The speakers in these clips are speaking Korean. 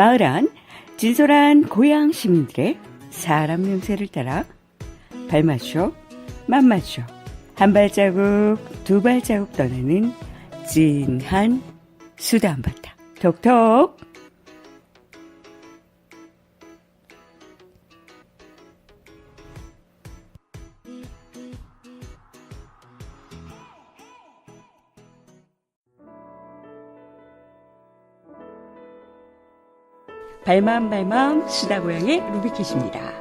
마을 안 진솔한 고향 시민들의 사람 냄새를 따라 발맞춰 맛맞춰 한 발자국 두 발자국 떠나는 진한 수다 한바탕. 톡톡 발맘 발맘 수다 고양의 루비kit입니다.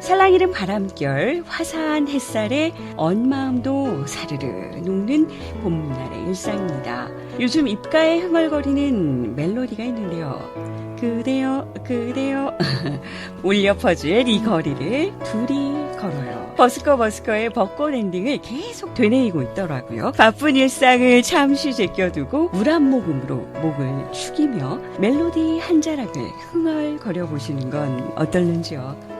살랑이는 바람결, 화사한 햇살에 언 마음도 사르르 녹는 봄날의 일상입니다. 요즘 입가에 흥얼거리는 멜로디가 있는데요. 그대여, 그대여. 울려 퍼질 이 거리를 둘이 걸어요. 버스커 버스커의 벚꽃 엔딩을 계속 되뇌이고 있더라고요. 바쁜 일상을 잠시 제껴두고 물 한 모금으로 목을 축이며 멜로디 한 자락을 흥얼거려 보시는 건 어떨는지요?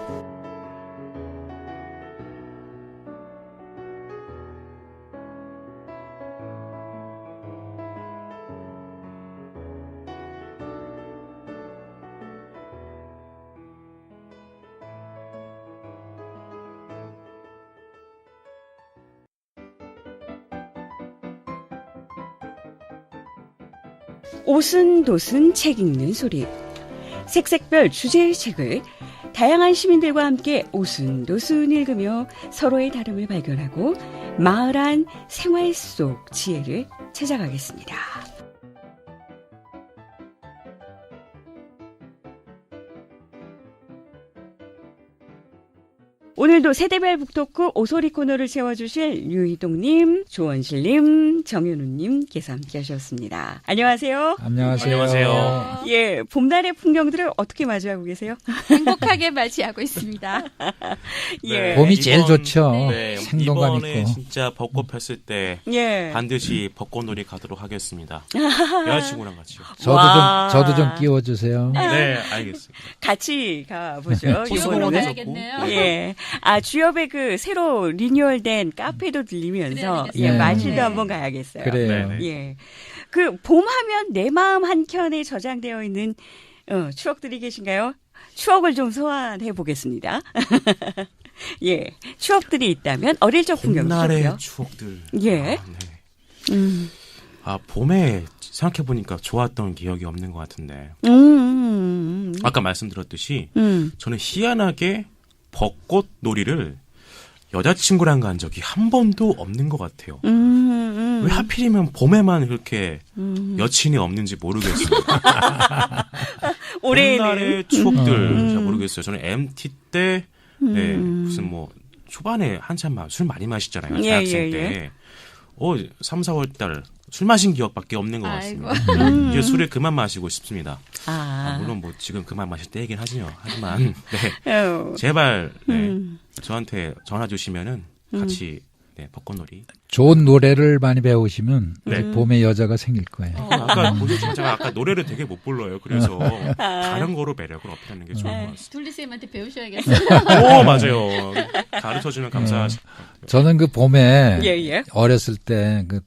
오순도순 책 읽는 소리. 색색별 주제의 책을 다양한 시민들과 함께 오순도순 읽으며 서로의 다름을 발견하고 마을 안 생활 속 지혜를 찾아가겠습니다. 오늘도 세대별 북토크 오소리 코너를 채워주실 유희동님, 조원실님, 정현우님께서 함께 하셨습니다. 안녕하세요. 안녕하세요. 안녕하세요. 예, 봄날의 풍경들을 어떻게 맞이하고 계세요? 행복하게 맞이하고 있습니다. 예. 봄이 제일 좋죠. 네, 생동감 이번에 있고. 진짜 벚꽃 폈을 때 예. 반드시 벚꽃놀이 가도록 하겠습니다. 여자친구랑 같이요. 저도 와. 좀 저도 좀 끼워주세요. 네, 알겠습니다. 같이 가보죠. 이번에는. 가야겠네요. 예. 아, 주엽의 그 새로 리뉴얼된 카페도 들리면서 그래야겠어요. 예, 네. 마실도 네. 한번 가야겠어요. 그래요. 네네. 예. 그 봄하면 내 마음 한켠에 저장되어 있는 어, 추억들이 계신가요? 추억을 좀 소환해 보겠습니다. 예. 추억들이 있다면 어릴 적 풍경 추억이요. 추억들. 예. 아, 네. 음. 아, 봄에 생각해 보니까 좋았던 기억이 없는 것 같은데. 음. 음. 아까 말씀드렸듯이 음. 저는 희한하게 벚꽃 놀이를 여자친구랑 간 적이 한 번도 없는 것 같아요. 음. 음. 왜 하필이면 봄에만 그렇게 음. 여친이 없는지 모르겠어요. 올해는 봄날의 추억들 음. 잘 모르겠어요. 저는 MT 때 네, 무슨 뭐 초반에 한참 막술 많이 마시잖아요. 예, 대학생 예, 때. 어, 3, 4월 달 술 마신 기억밖에 없는 것. 같습니다. 음. 이제 술을 그만 마시고 싶습니다. 아, 아. 물론 뭐 지금 그만 마실 때이긴 하지요. 하지만 네. 어. 제발 네, 음. 저한테 전화 주시면은 같이 네, 벚꽃놀이. 좋은 노래를 많이 배우시면 네. 봄에 여자가 생길 거예요. 어. 아까 보셨지만 제가 아까 노래를 되게 못 불러요. 그래서 다른 거로 매력을 어필하는 게 좋은 것 같습니다. 둘리 쌤한테 배우셔야겠어요. 오 맞아요. 가르쳐 주면 감사하죠. 저는 그 봄에 예, 예. 어렸을 때 그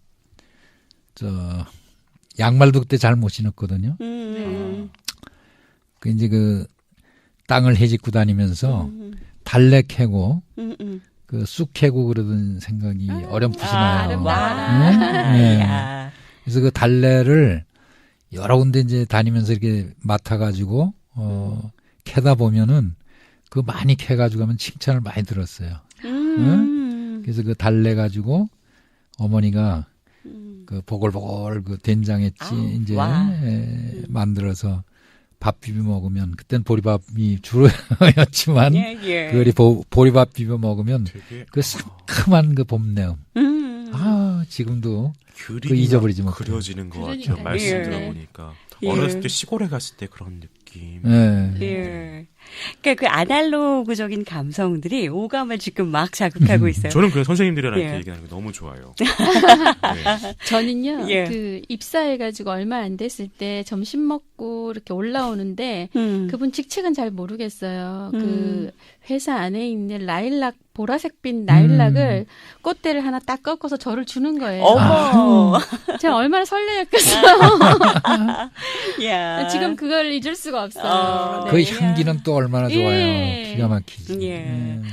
저 양말도 그때 잘 못 신었거든요. 음. 그 이제 그 땅을 헤집고 다니면서 음. 달래 캐고 음. 음. 그쑥 캐고 그러던 생각이 어렴풋이 나요. 아름다워라. 음? 네. 야. 그래서 그 달래를 여러 군데 이제 다니면서 이렇게 맡아가지고 어 캐다 보면은 그 많이 캐가지고 하면 칭찬을 많이 들었어요. 음. 그래서 그 달래 가지고 어머니가 음. 그 보글보글 그 된장에 찌 아우, 이제 와. 에, 만들어서 밥 비벼 먹으면 그땐 보리밥이 주로였지만 예, 예. 그 보, 보리밥 비벼 먹으면 되게 그 상큼한 그 봄내음. 음. 아 지금도 그림이 잊어버리지 막 못해요. 그려지는 것 같아요. 말씀 예. 들어보니까 예. 어렸을 때 시골에 갔을 때 그런 느낌. 예. 예. 그러니까 그 아날로그적인 감성들이 오감을 지금 막 자극하고 있어요. 저는 그 선생님들이랑 예. 이렇게 얘기하는 거 너무 좋아요. 네. 저는요, 예. 그 입사해가지고 얼마 안 됐을 때 점심 먹고 이렇게 올라오는데 음. 그분 직책은 잘 모르겠어요. 음. 그 회사 안에 있는 라일락 보라색빛 라일락을 꽃대를 하나 딱 꺾어서 저를 주는 거예요. 어머. 제가 얼마나 설레였겠어요. 야. 지금 그걸 잊을 수가 없어요. 어. 네. 그 향기는 또 얼마나 좋아요. 예. 기가 막히지. 예. 음.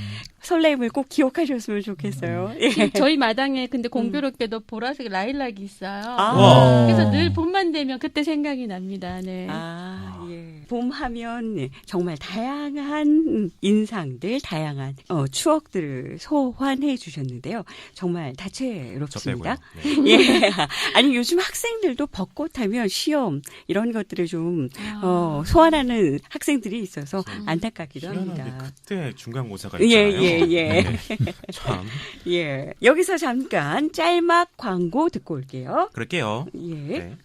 설렘을 꼭 기억하셨으면 좋겠어요. 예. 지금 저희 마당에 근데 공교롭게도 보라색 라일락이 있어요. 아. 와. 그래서 늘 봄만 되면 그때 생각이 납니다. 네. 아, 예. 봄 하면 정말 다양한 인상들, 다양한 어, 추억들을 소환해 주셨는데요. 정말 저 다채롭습니다. 네. 예. 아니, 요즘 학생들도 벚꽃 하면 시험, 이런 것들을 좀, 어, 소환하는 학생들이 있어서 안타깝기도 희한한데 합니다. 그때 중간고사가 예, 있잖아요. 예, 예. 네. 참 예. 여기서 잠깐 짤막 광고 듣고 올게요. 그럴게요. 예. 네.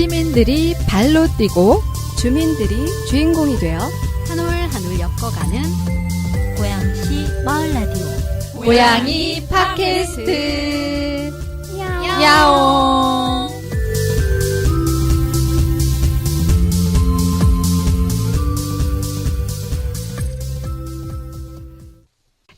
시민들이 발로 뛰고 주민들이 주인공이 되어 한 올 한 올 엮어가는 고양시 마을 라디오. 고양이 팟캐스트 야옹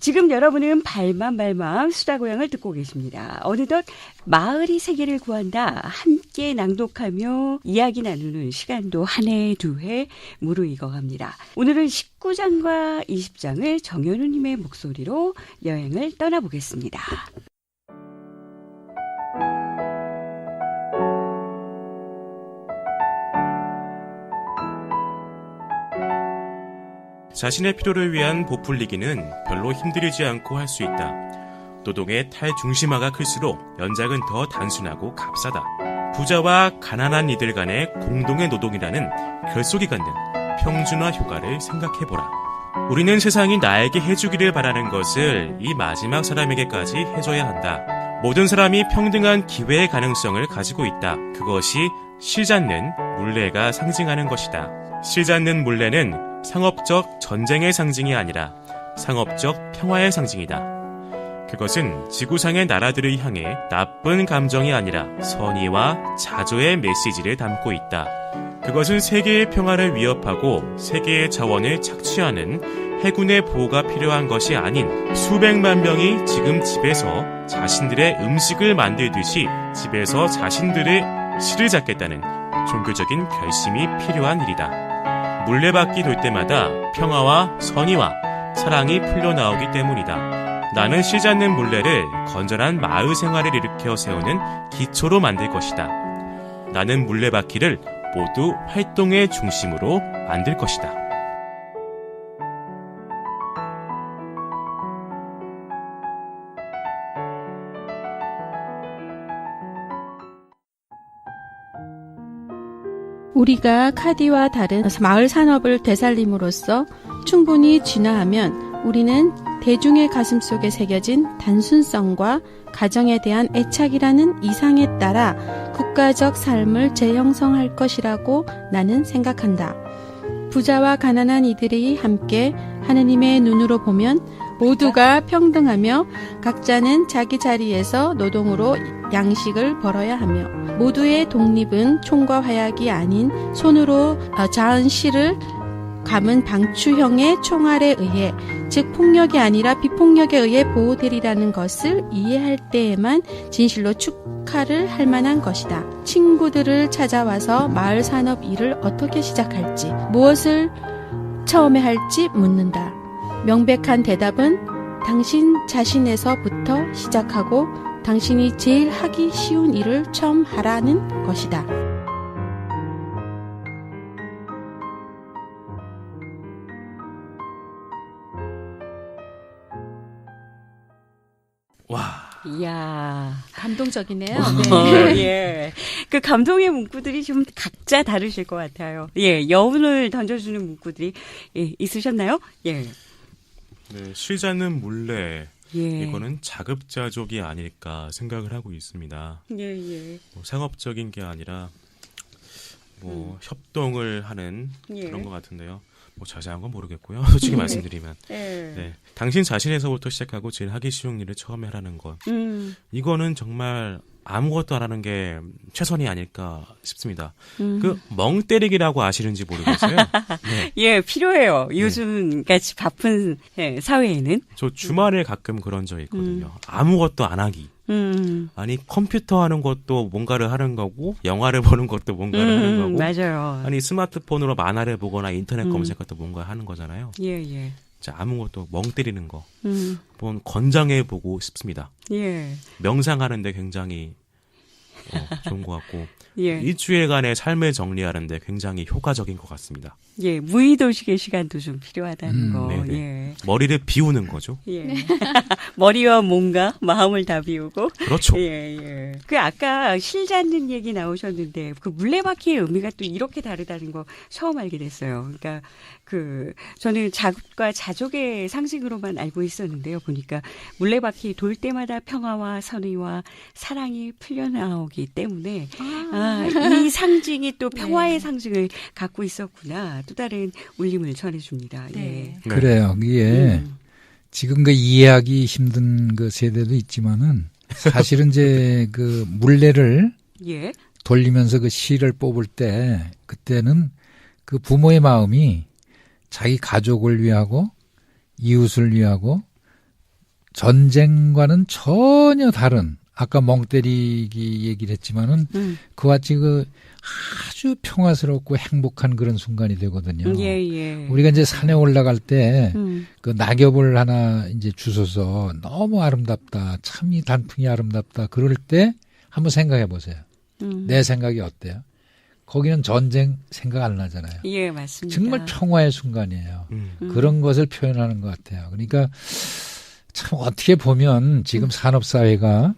지금 여러분은 발만 발만 수다고양을 듣고 계십니다. 어느덧 마을이 세계를 구한다. 함께 낭독하며 이야기 나누는 시간도 한 해, 두 해 무르익어 갑니다. 오늘은 19장과 20장을 정현우님의 목소리로 여행을 떠나보겠습니다. 자신의 필요를 위한 보풀리기는 별로 힘들이지 않고 할 수 있다. 노동의 탈중심화가 클수록 연작은 더 단순하고 값싸다. 부자와 가난한 이들 간의 공동의 노동이라는 결속이 갖는 평준화 효과를 생각해보라. 우리는 세상이 나에게 해주기를 바라는 것을 이 마지막 사람에게까지 해줘야 한다. 모든 사람이 평등한 기회의 가능성을 가지고 있다. 그것이 실잡는 물레가 상징하는 것이다. 실잡는 물레는 상업적 전쟁의 상징이 아니라 상업적 평화의 상징이다. 그것은 지구상의 나라들을 향해 나쁜 감정이 아니라 선의와 자조의 메시지를 담고 있다. 그것은 세계의 평화를 위협하고 세계의 자원을 착취하는 해군의 보호가 필요한 것이 아닌 수백만 명이 지금 집에서 자신들의 음식을 만들듯이 집에서 자신들의 실을 잡겠다는 종교적인 결심이 필요한 일이다. 물레바퀴 돌 때마다 평화와 선의와 사랑이 풀려나오기 때문이다. 나는 실 잡는 물레를 건전한 마을 생활을 일으켜 세우는 기초로 만들 것이다. 나는 물레바퀴를 모두 활동의 중심으로 만들 것이다. 우리가 카디와 다른 마을 산업을 되살림으로써 충분히 진화하면 우리는 대중의 가슴 속에 새겨진 단순성과 가정에 대한 애착이라는 이상에 따라 국가적 삶을 재형성할 것이라고 나는 생각한다. 부자와 가난한 이들이 함께 하느님의 눈으로 보면 모두가 평등하며 각자는 자기 자리에서 노동으로 양식을 벌어야 하며 모두의 독립은 총과 화약이 아닌 손으로 어, 자은 실을 감은 방추형의 총알에 의해 즉 폭력이 아니라 비폭력에 의해 보호되리라는 것을 이해할 때에만 진실로 축하를 할 만한 것이다. 친구들을 찾아와서 마을 산업 일을 어떻게 시작할지 무엇을 처음에 할지 묻는다. 명백한 대답은 당신 자신에서부터 시작하고 당신이 제일 하기 쉬운 일을 처음 하라는 것이다. 와, 이야. 감동적이네요. 어, 예. 그 감동의 문구들이 좀 각자 다르실 것 같아요. 예. 여운을 던져주는 문구들이 예, 있으셨나요? 예. 네, 실 잡는 물레. 예. 이거는 자급자족이 아닐까 생각을 하고 있습니다. 예, 예. 뭐 상업적인 게 아니라 뭐 협동을 하는 음. 예. 그런 것 같은데요. 뭐 자세한 건 모르겠고요. 솔직히 말씀드리면. 예. 네. 당신 자신에서부터 시작하고 제일 하기 쉬운 일을 처음에 하라는 것. 음, 이거는 정말 아무것도 안 하는 게 최선이 아닐까 싶습니다. 음. 그멍 때리기라고 아시는지 모르겠어요. 네. 예, 필요해요. 요즘 같이 바쁜 예, 사회에는. 저 주말에 가끔 그런 적 있거든요. 아무것도 안 하기. 음. 아니 컴퓨터 하는 것도 뭔가를 하는 거고 영화를 보는 것도 뭔가를 하는 음, 거고 맞아요. 아니 스마트폰으로 만화를 보거나 인터넷 음. 검색도 뭔가 하는 거잖아요. 예, 예. 자 아무것도 멍 때리는 거 음, 한번 권장해 보고 싶습니다. 예. 명상하는데 굉장히 어, 좋은 것 같고 예. 일주일간의 삶을 정리하는데 굉장히 효과적인 것 같습니다. 예, 무의도식의 시간도 좀 필요하다는 음, 거. 네네. 예. 머리를 비우는 거죠. 예. 머리와 몸과 마음을 다 비우고. 그렇죠. 예, 예. 그 아까 실 잡는 얘기 나오셨는데 그 물레바퀴의 의미가 또 이렇게 다르다는 거 처음 알게 됐어요. 그러니까 그 저는 자국과 자족의 상징으로만 알고 있었는데요. 보니까 물레바퀴 돌 때마다 평화와 선의와 사랑이 풀려나오기 때문에 아, 이 상징이 또 평화의 상징을 갖고 있었구나. 또 다른 울림을 전해줍니다. 예. 네. 그래요. 이게 음. 지금 그 이해하기 힘든 그 세대도 있지만은 사실은 이제 그 물레를 예. 돌리면서 그 실을 뽑을 때 그때는 그 부모의 마음이 자기 가족을 위하고 이웃을 위하고 전쟁과는 전혀 다른 아까 멍 때리기 얘기를 했지만은 음. 그와 같이 그 아주 평화스럽고 행복한 그런 순간이 되거든요. 예, 예. 우리가 이제 산에 올라갈 때 음. 그 낙엽을 하나 이제 주워서 너무 아름답다. 참 이 단풍이 아름답다. 그럴 때 한번 생각해 보세요. 음. 내 생각이 어때요? 거기는 전쟁 생각 안 나잖아요. 예, 맞습니다. 정말 평화의 순간이에요. 음. 음. 그런 것을 표현하는 것 같아요. 그러니까 참 어떻게 보면 지금 산업사회가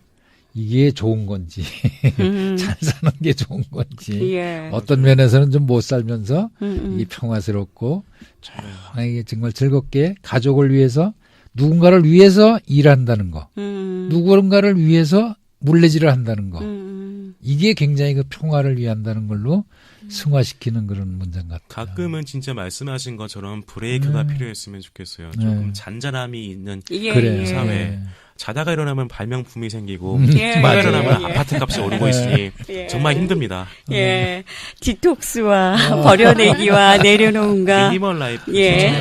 이게 좋은 건지, 음. 잘 사는 게 좋은 건지, 예. 어떤 면에서는 좀 못 살면서 음, 음. 이 평화스럽고 조용하게 정말 즐겁게 가족을 위해서 누군가를 위해서 일한다는 거, 음. 누군가를 위해서 물레질을 한다는 거, 음. 이게 굉장히 그 평화를 위한다는 걸로 승화시키는 그런 문장 같아요. 가끔은 진짜 말씀하신 것처럼 브레이크가 네. 필요했으면 좋겠어요. 조금 네. 잔잔함이 있는 예, 그래. 예. 자다가 일어나면 발명품이 생기고 음, 예, 자다가 맞아요. 일어나면 예. 아파트 값이 오르고 있으니 예. 정말 힘듭니다. 예. 디톡스와 버려내기와 내려놓음과 미니멀 라이프 예.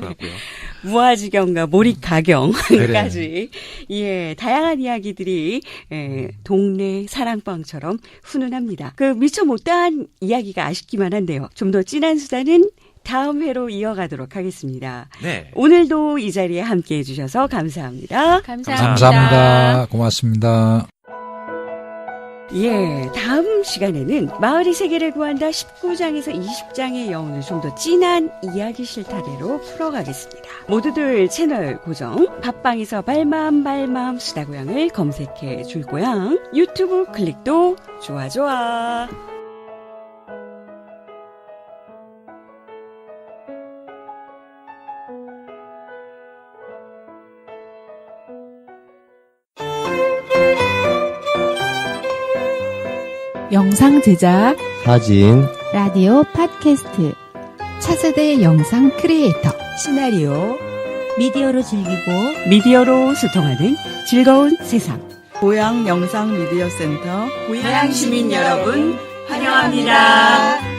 같고요. 무아지경과 몰입가경까지 예 다양한 이야기들이 예, 동네 사랑방처럼 훈훈합니다. 그 미처 못다한 이야기가 아쉽기만 한데요. 좀 더 진한 수다는 다음 회로 이어가도록 하겠습니다. 네. 오늘도 이 자리에 함께 해 주셔서 감사합니다. 감사합니다. 감사합니다. 고맙습니다. 예, 다음 시간에는 마을이 세계를 구한다 19장에서 20장의 여운을 좀 더 진한 이야기 실타래로 풀어가겠습니다. 모두들 채널 고정, 팟빵에서 발맘 발맘 수다고양을 검색해 줄 고양, 유튜브 클릭도 좋아 좋아. 영상 제작, 사진, 라디오 팟캐스트 차세대 영상 크리에이터. 시나리오, 미디어로 즐기고 미디어로 소통하는 즐거운 세상. 고양 영상 미디어 센터 고양 시민 여러분, 환영합니다.